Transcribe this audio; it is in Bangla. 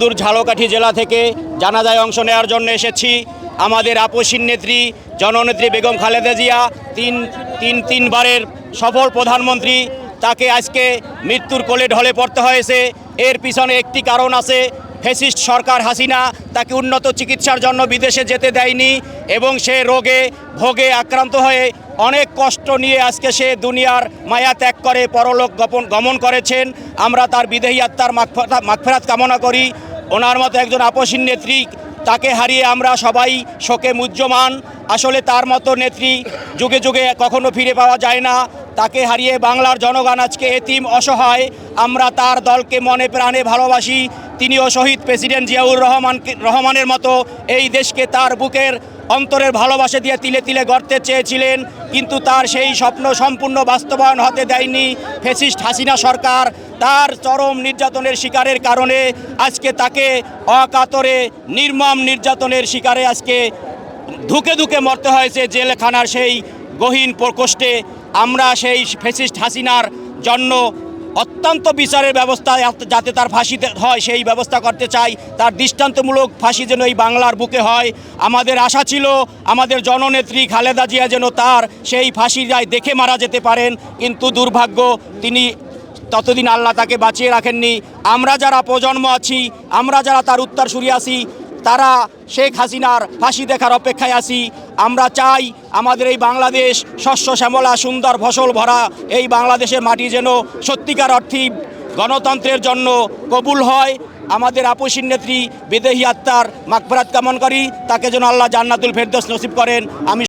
দূর ঝালকাঠি জেলা থেকে জানাজায় অংশ নেওয়ার জন্য এসেছি। আমাদের আপসীন নেত্রী, জননেত্রী বেগম খালেদা জিয়া, তিন তিন, তিনবারের সফল প্রধানমন্ত্রী, তাকে আজকে মৃত্যুর কোলে ঢলে পড়তে হয়েছে। এর পিছনে একটি কারণ আছে, ফেসিস্ট সরকার হাসিনা তাকে উন্নত চিকিৎসার জন্য বিদেশে যেতে দেয়নি এবং সে রোগে ভোগে আক্রান্ত হয়ে অনেক কষ্ট নিয়ে আজকে সে দুনিয়ার মায়া ত্যাগ করে, পরলোক গমন করেছেন। আমরা তার বিদেহী আত্মার মাগফেরাত কামনা করি। ওনার মতো একজন আপসীন নেত্রী, তাকে হারিয়ে আমরা সবাই শোকে মুজ্জমান। আসলে তার মতো নেত্রী যুগে যুগে কখনো ফিরে পাওয়া যায় না। তাকে হারিয়ে বাংলার জনগণ আজকে এতিম, অসহায়। আমরা তার দলকে মনে প্রাণে ভালোবাসি। তিনিও শহীদ প্রেসিডেন্ট জিয়াউর রহমান রহমানের মতো এই দেশকে তার বুকের অন্তরের ভালোবাসা দিয়ে তিলে তিলে গড়তে চেয়েছিলেন, কিন্তু তার সেই স্বপ্ন সম্পূর্ণ বাস্তবায়ন হতে দেয়নি ফেসিস্ট হাসিনা সরকার। তার চরম নির্যাতনের শিকারের কারণে আজকে তাকে অকাতরে, নির্মম নির্যাতনের শিকারে আজকে ধুকে ধুকে মরতে হয়েছে জেলখানার সেই গহীন প্রকোষ্ঠে। আমরা সেই ফেসিস্ট হাসিনার জন্য অত্যন্ত বিচারের ব্যবস্থা যাতে তার ফাঁসিতে হয়, সেই ব্যবস্থা করতে চাই। তার দৃষ্টান্তমূলক ফাঁসি যেন এই বাংলার বুকে হয়। আমাদের আশা ছিল, আমাদের জননেত্রী খালেদা জিয়া যেন তার সেই ফাঁসি যায় দেখে মারা যেতে পারেন। কিন্তু দুর্ভাগ্য, তিনি ততদিন আল্লাহ তাকে বাঁচিয়ে রাখেননি। আমরা যারা প্রজন্ম আছি, আমরা যারা তার উত্তরসূরি আছি তারা শেখ হাসিনার ফাঁসি দেখার অপেক্ষায় আছি। আমরা চাই আমাদের এই বাংলাদেশ শস্য, শ্যামলা, সুন্দর ফসল ভরা, এই বাংলাদেশের মাটি যেন সত্যিকার অর্থে গণতন্ত্রের জন্য কবুল হয়। আমাদের আপসীর নেত্রী বিদেহী আত্মার মাকবরাত কামন করি। তাকে যেন আল্লাহ জান্নাতুল ফেরদোস নসিব করেন। আমি